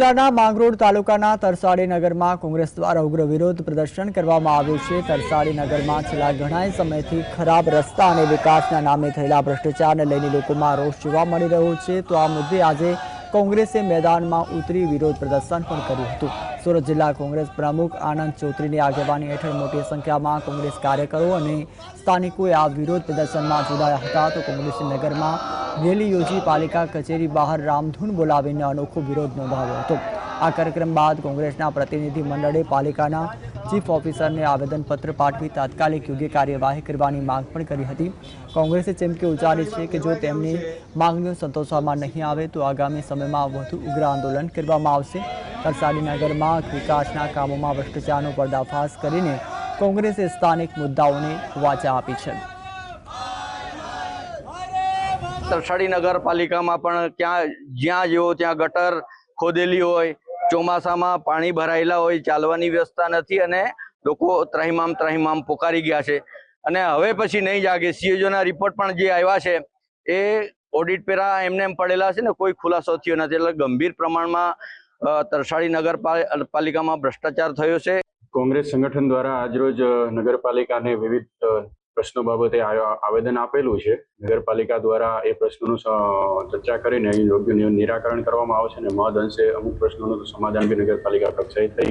જિલ્લાના માંગરોળ તાલુકાના તરસાડી નગરમાં કોંગ્રેસ દ્વારા ઉગ્ર વિરોધ પ્રદર્શન કરવામાં આવ્યું છે. તરસાડી નગરમાં છેલ્લા ઘણા સમયથી ખરાબ રસ્તા અને વિકાસના નામે થયેલા ભ્રષ્ટાચારને લઈને લોકોમાં રોષ જોવા મળી રહ્યો છે. તો આ મુદ્દે આજે કોંગ્રેસે મેદાનમાં ઉતરી વિરોધ પ્રદર્શન પણ કર્યું હતું. સુરત જિલ્લા કોંગ્રેસ પ્રમુખ આનંદ ચૌધરીની આગેવાની હેઠળ મોટી સંખ્યામાં કોંગ્રેસ કાર્યકરો અને સ્થાનિકોએ આ વિરોધ પ્રદર્શનમાં જોડાયા હતા. તો કોંગ્રેસી નગરમાં રેલી યોજી પાલિકા કચેરી બહાર રામધૂન બોલાવીને અનોખો વિરોધ નોંધાવ્યો હતો. આ કાર્યક્રમ બાદ કોંગ્રેસના પ્રતિનિધિ મંડળે પાલિકાના ચીફ ઓફિસરને આવેદનપત્ર પાઠવી તાત્કાલિક યોગ્ય કાર્યવાહી કરવાની માંગ પણ કરી હતી. કોંગ્રેસે ચીમકી ઉચ્ચારી છે કે જો તેમની માંગણીઓ સંતોષવામાં નહીં આવે તો આગામી સમયમાં વધુ ઉગ્ર આંદોલન કરવામાં આવશે. નગરમાં વિકાસના કામોમાં ભ્રષ્ટાચારનો પર્દાફાશ કરીને કોંગ્રેસે સ્થાનિક મુદ્દાઓને વાચા આપી છે. તરસાડી નગરપાલિકામાં પણ ક્યાં, જ્યાં જેવો ત્યાં ગટર ખોદેલી હોય, ચોમાસામાં પાણી ભરાયેલા હોય, ચાલવાની વ્યવસ્થા નથી અને લોકો ત્રાહિમામ ત્રાહિમામ પોકારી ગયા છે. અને હવે પછી નહીં જાગે. સીએજોના રિપોર્ટ પણ જે આવ્યા છે, એ ઓડિટ પેરા એમને એમ પડેલા છે ને કોઈ ખુલાસો થયો નથી. એટલે ગંભીર પ્રમાણમાં તરસાડી નગરપાલિકામાં ભ્રષ્ટાચાર થયો છે. કોંગ્રેસ સંગઠન દ્વારા આજરોજ નગરપાલિકાને વિવિધ પ્રશ્નો બાબતે આવેદન આપેલું છે. નગરપાલિકા દ્વારા એ પ્રશ્નોનું ચર્ચા કરીને યોગ્ય નિરાકરણ કરવામાં આવશે અને મહદ અંશે અમુક પ્રશ્નોનું સમાધાન બી નગરપાલિકા કક્ષાએ થઈ